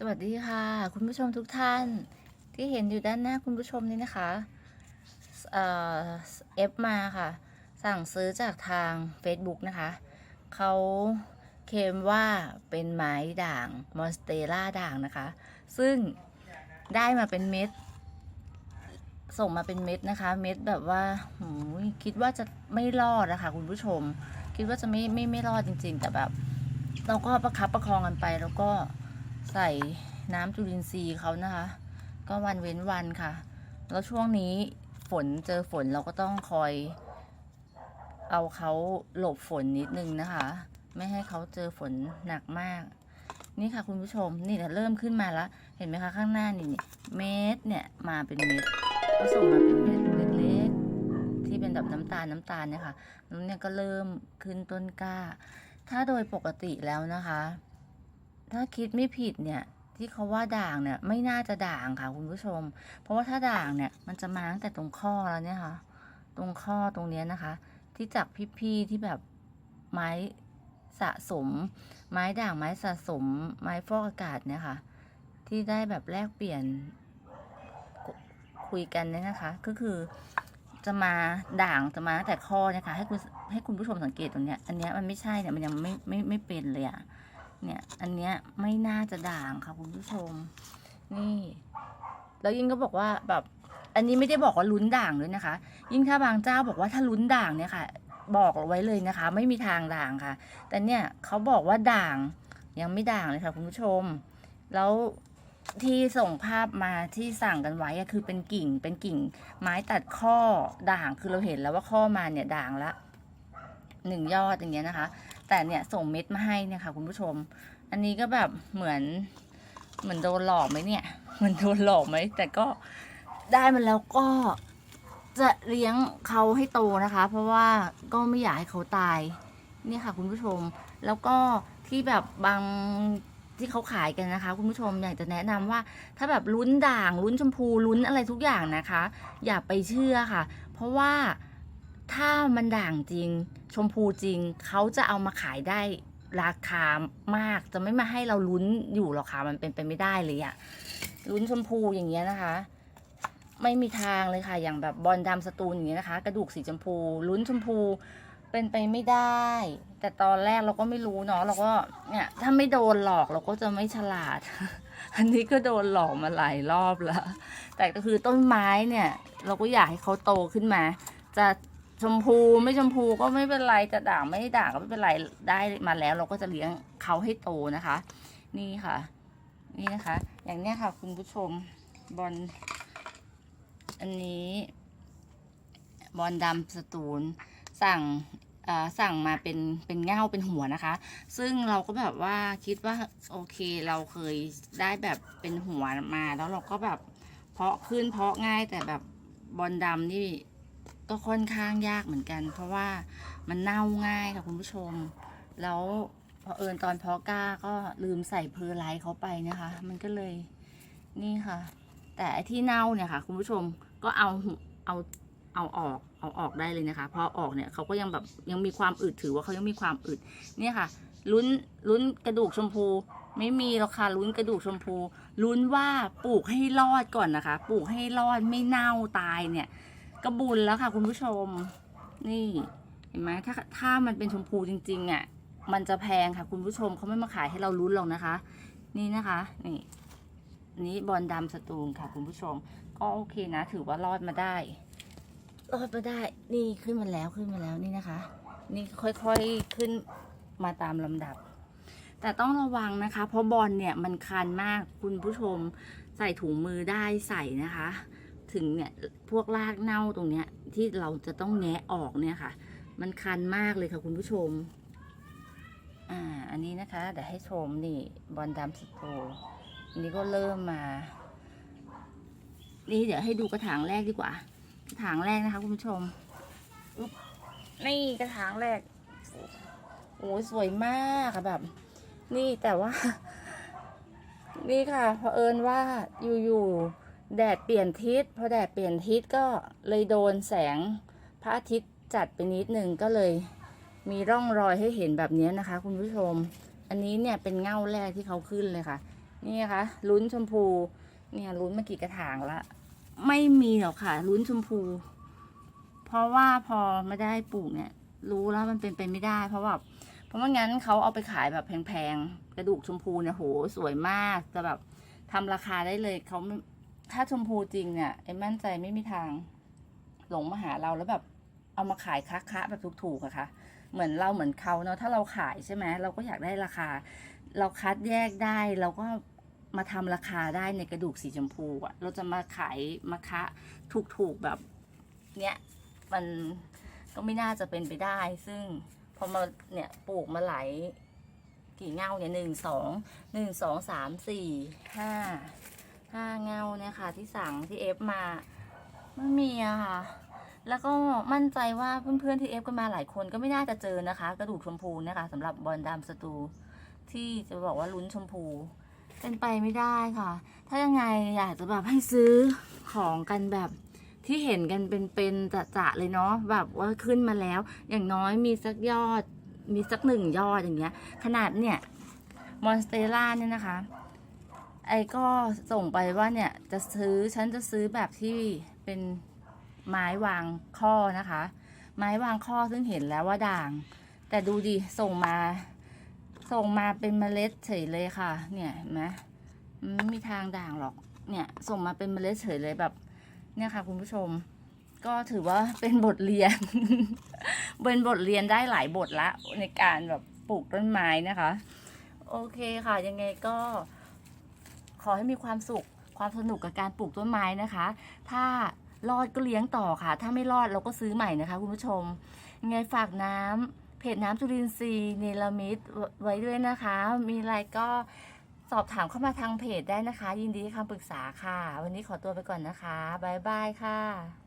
สวัสดีค่ะ คุณผู้ชมทุกท่านที่เห็นอยู่ด้านหน้าคุณผู้ชมนี่นะคะ เอ่อเอฟมาค่ะ สั่งซื้อจากทาง Facebook นะคะ เขาเคลมว่าเป็นไม้ด่างมอนสเตล่าด่างนะคะ ซึ่งได้มาเป็นเม็ด ส่งมาเป็นเม็ดนะคะ เม็ดแบบว่าหูคิดว่าจะไม่รอดนะคะคุณผู้ชม คิดว่าจะไม่ไม่ไม่รอดจริง ๆ แต่แบบ เราก็ประคับประคองกันไปแล้วก็ ใส่น้ำจุลินทรีย์เขานะคะ ก็วันเว้นวันค่ะ แล้วช่วงนี้ฝนเจอฝนเราก็ต้องคอย เอาเขาหลบฝนนิดนึงนะคะ ไม่ให้เขาเจอฝนหนักมาก นี่ค่ะคุณผู้ชมนี่เนี่ยเริ่มขึ้นมาแล้วเห็นไหมคะข้างหน้านี่เม็ดเนี่ยมาเป็นเม็ดก็ส่งมาเป็นเม็ดเล็กๆที่เป็นแบบน้ำตาลน้ำตาลเนี่ยค่ะแล้วเนี่ยก็เริ่มขึ้นต้นกล้า ถ้าโดยปกติแล้วนะคะ ถ้าคิดไม่ผิดเนี่ย ที่เขาว่าด่างเนี่ยไม่น่าจะด่างค่ะคุณผู้ชม เพราะว่าถ้าด่างเนี่ยมันจะมาตั้งแต่ตรงข้อแล้วเนี่ยค่ะ ตรงข้อตรงเนี้ยนะคะ ที่จากพี่ๆที่แบบไม้สะสม ไม้ด่างไม้สะสม ไม้ฟอกอากาศเนี่ยค่ะ ที่ได้แบบแลกเปลี่ยนคุยกันเนี่ยนะคะ ก็คือจะมาด่างจะมาตั้งแต่ข้อเนี่ยค่ะให้คุณให้คุณผู้ชมสังเกตตรงเนี้ยอันเนี้ยมันไม่ใช่เนี่ยมันยังไม่ไม่ไม่เป็นเลยอะ เนี่ย อันเนี้ยไม่น่าจะด่างค่ะคุณผู้ชม นี่ แล้วยิ่งก็บอกว่าแบบ อันนี้ไม่ได้บอกว่าลุ้นด่างด้วยนะคะ ยิ่งถ้าบางเจ้าบอกว่าถ้าลุ้นด่างเนี่ยค่ะ บอกเอาไว้เลยนะคะ ไม่มีทางด่างค่ะ แต่เนี่ยเขาบอกว่าด่างยังไม่ด่างเลยค่ะคุณผู้ชม แล้วที่ส่งภาพมาที่สั่งกันไว้คือเป็นกิ่งเป็นกิ่ง ไม้ตัดข้อด่างคือเราเห็นแล้วว่าข้อมาเนี่ยด่างละหนึ่งยอดอย่างเงี้ยนะคะ แต่เนี่ยส่งเม็ดมาให้เนี่ยค่ะ คุณผู้ชม อันนี้ก็แบบเหมือนเหมือนโดนหลอกไหมเนี่ยเหมือนโดนหลอกไหมแต่ก็ได้มันแล้วก็จะเลี้ยงเขาให้โตนะคะ เพราะว่าก็ไม่อยากให้เขาตายเนี่ยค่ะ คุณผู้ชม แล้วก็ที่แบบบางที่เขาขายกันนะคะ คุณผู้ชมอยากจะแนะนำว่า ถ้าแบบลุ้นด่างลุ้นชมพูลุ้นอะไรทุกอย่างนะคะ อย่าไปเชื่อค่ะ เพราะว่า ถ้ามันด่างจริง ชมพูจริงเขาจะเอามาขายได้ราคามากจะไม่มาให้เราลุ้นอยู่หรอกค่ะมันเป็นไปไม่ได้เลยอะลุ้นชมพูอย่างเงี้ยนะคะ ไม่มีทางเลยค่ะอย่างแบบบอลดำสตูนอย่างเงี้ยนะคะ กระดูกสีชมพูลุ้นชมพูเป็นไปไม่ได้ แต่ตอนแรกเราก็ไม่รู้เนาะเราก็เนี่ยถ้าไม่โดนหลอกเราก็จะไม่ฉลาด อันนี้ก็โดนหลอกมาหลายรอบแล้วแต่ก็คือต้นไม้เนี่ย เราก็อยากให้เขาโตขึ้นมา จะ ชมพูไม่ชมพูก็ไม่เป็นไรจะด่างไม่ด่างก็ไม่เป็นไรได้มาแล้ว เราก็จะเลี้ยงเขาให้โตนะคะ นี่ค่ะ นี่นะคะ อย่างเนี้ยค่ะ คุณผู้ชมบอลอันนี้บอลดำสตูลสั่งสั่งมาเป็นเป็นเง่าเป็นหัวนะคะ ซึ่งเราก็แบบว่าคิดว่าโอเคเราเคยได้แบบเป็นหัวมา แล้วเราก็แบบเพาะขึ้นเพาะง่ายแต่แบบบอลดำนี่ ก็ค่อนข้างยากเหมือนกัน เพราะว่ามันเน่าง่ายค่ะคุณผู้ชม แล้วพอเอิญตอนเพาะกล้าก็ลืมใส่เพอร์ไลท์เขาไปนะคะ มันก็เลยนี่ค่ะ แต่ที่เน่าเนี่ยค่ะ คุณผู้ชมก็เอาเอาเอาออกเอาออกได้เลยนะคะพอออกเนี่ยเขาก็ยังแบบยังมีความอึดถือว่าเขายังมีความอึดเนี่ยค่ะลุ้นลุ้นกระดูกชมพูไม่มีหรอกค่ะลุ้นกระดูกชมพูลุ้นว่าปลูกให้รอดก่อนนะคะ ปลูกให้รอดไม่เน่าตายเนี่ย ก็บุญแล้วค่ะ คุณผู้ชม นี่เห็นไหมถ้าถ้ามันเป็นชมพูจริงๆอะมันจะแพงค่ะ คุณผู้ชมเขาไม่มาขายให้เราลุ้นหรอกนะคะ นี่นะคะ นี่อันนี้บอลดำสตูลค่ะ คุณผู้ชม ก็โอเคนะ ถือว่ารอดมาได้ รอดมาได้ นี่ขึ้นมาแล้วขึ้นมาแล้วนี่นะคะ นี่ค่อยๆขึ้นมาตามลำดับ แต่ต้องระวังนะคะ เพราะบอลเนี่ยมันคันมากคุณผู้ชมใส่ถุงมือได้ใส่นะคะ ถึงเนี่ยพวกรากเน่าตรงเนี้ย ที่เราจะต้องแงะออกเนี่ยค่ะ มันคันมากเลยค่ะคุณผู้ชม อ่า อันนี้นะคะเดี๋ยวให้ชมนี่บอลดำสโตอันนี้ก็เริ่มมา นี่เดี๋ยวให้ดูกระถางแรกดีกว่า กระถางแรกนะคะคุณผู้ชมนี่กระถางแรกโอ้สวยมากค่ะแบบ นี่แต่ว่า นี่ค่ะเผอิญว่าอยู่ๆ แดดเปลี่ยนทิศพอแดดเปลี่ยนทิศก็เลยโดนแสงพระอาทิตย์จัดไปนิดนึงก็เลยมีร่องรอยให้เห็นแบบนี้นะคะ คุณผู้ชม อันนี้เนี่ยเป็นเง่าแรกที่เขาขึ้นเลยค่ะ นี่นะคะลุ้นชมพู เนี่ยลุ้นมากี่กระถางละ ไม่มีหรอกค่ะลุ้นชมพู เพราะว่าพอไม่ได้ปลูกเนี่ย รู้แล้วมันเป็นไปไม่ได้ เพราะว่าเพราะว่างั้นเขาเอาไปขายแบบแพงๆกระดูกชมพูเนี่ยโหสวยมากจะแบบทำราคาได้เลยเขา ถ้าชมพูจริงเนี่ยเอ็มมั่นใจไม่มีทางหลงมาหาเราแล้วแบบเอามาขายคะๆแบบถูกๆอะค่ะ เหมือนเราเหมือนเขาเนาะถ้าเราขายใช่ไหมเราก็อยากได้ราคา เราคัดแยกได้เราก็มาทำราคาได้ในกระดูกสีชมพูอะเราจะมาขายมาคะถูกๆแบบเนี้ยมันก็ไม่น่าจะเป็นไปได้ ซึ่งพอมาเนี่ยปลูกมาหลายกี่เงาเนี่ยหนึ่งสองหนึ่งสองสามสี่ห้า ห้าเงาเนี่ยค่ะ ที่สั่งที่เอฟมาไม่มีอะค่ะ แล้วก็มั่นใจว่าเพื่อนๆที่เอฟกันมาหลายคนก็ไม่น่าจะเจอนะคะ กระดูกชมพูนะคะสำหรับบอลดำสตู ที่จะบอกว่าลุ้นชมพู เป็นไปไม่ได้ค่ะ ถ้ายังไงอยากจะแบบให้ซื้อของกันแบบที่เห็นกันเป็นๆจะๆเลยเนาะแบบว่าขึ้นมาแล้ว อย่างน้อยมีสักยอดมีสักหนึ่งยอดอย่างเงี้ย ขนาดเนี่ยมอนสเตล่าเนี่ยนะคะ ไอ้ก็ส่งไปว่าเนี่ยจะซื้อฉันจะซื้อแบบที่เป็นไม้วางข้อนะคะ ไม้วางข้อซึ่งเห็นแล้วว่าด่าง แต่ดูดิส่งมา ส่งมาเป็นเมล็ดเฉยเลยค่ะ เนี่ยเห็นไหมไม่มีทางด่างหรอก เนี่ยส่งมาเป็นเมล็ดเฉยเลยแบบ เนี่ยค่ะ คุณผู้ชม ก็ถือว่าเป็นบทเรียน เป็นบทเรียนได้หลายบทละในการแบบปลูกต้นไม้นะคะ โอเคค่ะยังไงก็ อให้มีความสุขความสนุกกับการปลูกต้นไม้นะคะ ถ้ารอดก็เลี้ยงต่อค่ะ ถ้าไม่รอดเราก็ซื้อใหม่นะคะคุณผู้ชมยังไงฝากน้ำเพจน้ำจุลินทรีย์เนลามิดไว้ด้วยนะคะ มีอะไรก็สอบถามเข้ามาทางเพจได้นะคะ ยินดีให้คำปรึกษาค่ะ วันนี้ขอตัวไปก่อนนะคะ บ๊ายบายค่ะ